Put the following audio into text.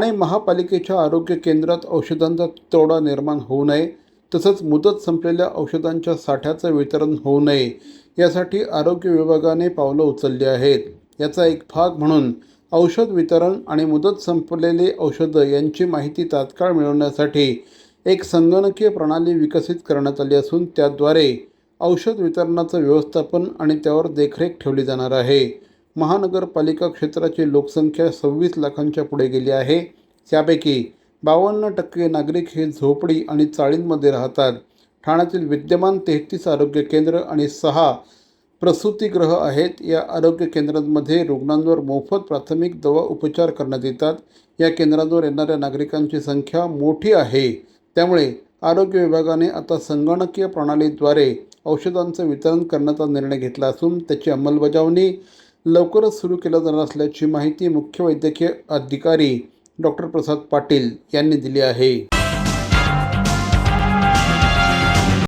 ठाणे महापालिकेच्या आरोग्य केंद्रात औषधांचा तोडा निर्माण होऊ नये तसंच मुदत संपलेल्या औषधांच्या साठ्याचं वितरण होऊ नये यासाठी आरोग्य विभागाने पावलं उचलली आहेत. याचा एक भाग म्हणून औषध वितरण आणि मुदत संपलेली औषधं यांची माहिती तात्काळ मिळवण्यासाठी एक संगणकीय प्रणाली विकसित करण्यात आली असून त्याद्वारे औषध वितरणाचं व्यवस्थापन आणि त्यावर देखरेख ठेवली जाणार आहे. महानगरपालिका क्षेत्राची लोकसंख्या सव्वीस लाखांच्या पुढे गेली आहे. त्यापैकी बावन्न टक्के नागरिक हे झोपडी आणि चाळींमध्ये राहतात. ठाण्यातील विद्यमान तेहतीस आरोग्य केंद्र आणि सहा प्रसूतीगृह आहेत. या आरोग्य केंद्रांमध्ये रुग्णांवर मोफत प्राथमिक दवा उपचार करण्यात येतात. या केंद्रांवर येणाऱ्या नागरिकांची संख्या मोठी आहे. त्यामुळे आरोग्य विभागाने आता संगणकीय प्रणालीद्वारे औषधांचं वितरण करण्याचा निर्णय घेतला असून त्याची अंमलबजावणी लवकरच सुरू केला जाणार असल्याची माहिती मुख्य वैद्यकीय अधिकारी डॉक्टर प्रसाद पाटील यांनी दिली आहे.